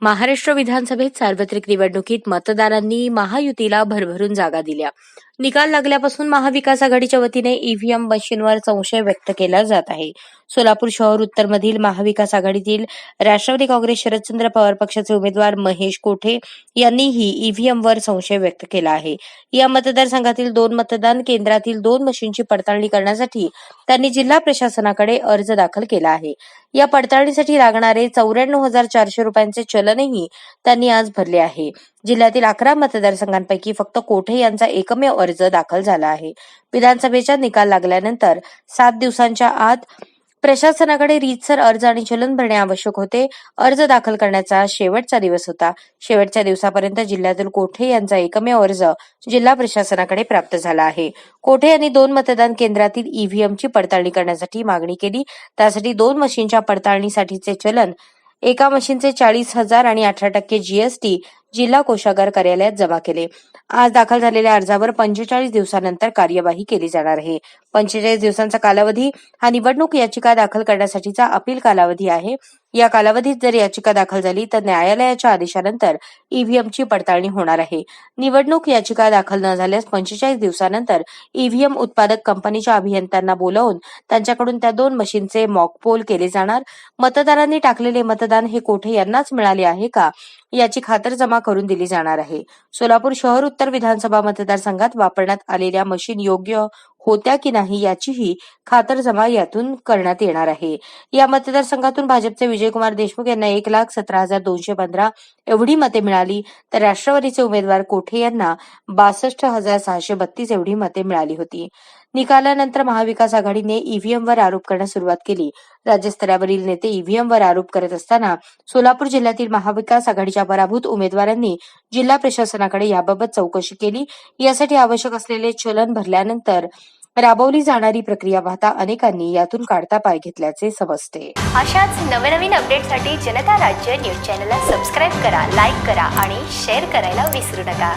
महाराष्ट्र विधानसभेत सार्वत्रिक निवडणुकीत मतदारांनी महायुतीला भरभरून जागा दिल्या. निकाल लागल्यापासून महाविकास आघाडीच्या वतीने ईव्हीएम मशीनवर संशय व्यक्त केला जात आहे. सोलापूर शहर उत्तरमधील महाविकास आघाडीतील राष्ट्रवादी काँग्रेस शरदचंद्र पवार पक्षाचे उमेदवार महेश कोठे यांनीही ईव्हीएमवर संशय व्यक्त केला आहे. या मतदारसंघातील दोन मतदान केंद्रातील दोन मशीनची पडताळणी करण्यासाठी त्यांनी जिल्हा प्रशासनाकडे अर्ज दाखल केला आहे. या पडताळणीसाठी लागणारे चौऱ्याण्णव हजार चारशे रुपयांचे चलनही त्यांनी आज भरले आहे. जिल्ह्यातील अकरा मतदारसंघांपैकी फक्त कोठे यांचा एकमेव अर्ज दाखल झाला आहे? विधानसभेचा निकाल लागल्यानंतर सात दिवसांच्या आत प्रशासनाकडे रीतसर अर्ज आणि चलन भरणे आवश्यक होते. अर्ज दाखल करण्याचा शेवटचा दिवस होता. शेवटच्या दिवसापर्यंत जिल्ह्यातील कोठे यांचा एकमेव अर्ज जिल्हा प्रशासनाकडे प्राप्त झाला आहे. कोठे यांनी दोन मतदान केंद्रातील ईव्हीएमची पडताळणी करण्यासाठी मागणी केली? त्यासाठी दोन मशीनच्या पडताळणीसाठीचे चलन एका मशीनचे चाळीस हजार आणि अठरा टक्के जीएसटी जिल्हा कोषागार कार्यालयात जमा केले. आज दाखल झालेल्या अर्जावर पंचेचाळीस दिवसानंतर कार्यवाही केली जाणार आहे. पंचेचाळीस दिवसांचा कालावधी हा निवडणूक याचिका दाखल करण्यासाठीचा अपील कालावधी आहे. या कालावधीत जर याचिका दाखल झाली तर न्यायालयाच्या आदेशानंतर ईव्हीएमची पडताळणी होणार आहे. निवडणूक याचिका दाखल न झाल्यास पंचेचाळीस दिवसानंतर ईव्हीएम उत्पादक कंपनीच्या अभियंत्यांना बोलावून त्यांच्याकडून त्या दोन मशीनचे मॉकपोल केले जाणार. मतदारांनी टाकलेले मतदान हे कोठे यांनाच मिळाले आहे का? याची खातरजमा करून दिली जाणार आहे. सोलापूर शहर उत्तर विधानसभा मतदारसंघात वापरण्यात आलेल्या मशीन योग्य होत्या की नाही याचीही खातरजमा यातून करण्यात येणार आहे. या मतदारसंघातून भाजपचे विजयकुमार देशमुख यांना एक लाख सतरा हजार दोनशे पंधरा एवढी मते मिळाली तर राष्ट्रवादीचे उमेदवार कोठे यांना बासष्ट हजार सहाशे बत्तीस एवढी मते मिळाली होती. निकालानंतर महाविकास आघाडीने ईव्हीएमवर आरोप करण्यास सुरुवात केली. राज्यस्तरावरील नेते ईव्हीएमवर आरोप करत असताना सोलापूर जिल्ह्यातील महाविकास आघाडीच्या पराभूत उमेदवारांनी जिल्हा प्रशासनाकडे याबाबत चौकशी केली. यासाठी आवश्यक असलेले चलन भरल्यानंतर राबवली जाणारी प्रक्रिया पाहता अनेकांनी यातून काढता पाय घेतल्याचे समजते. अशाच नवनवीन अपडेटसाठी जनता राज्य न्यूज चॅनलला सबस्क्राईब करा लाईक करा आणि शेअर करायला विसरू नका.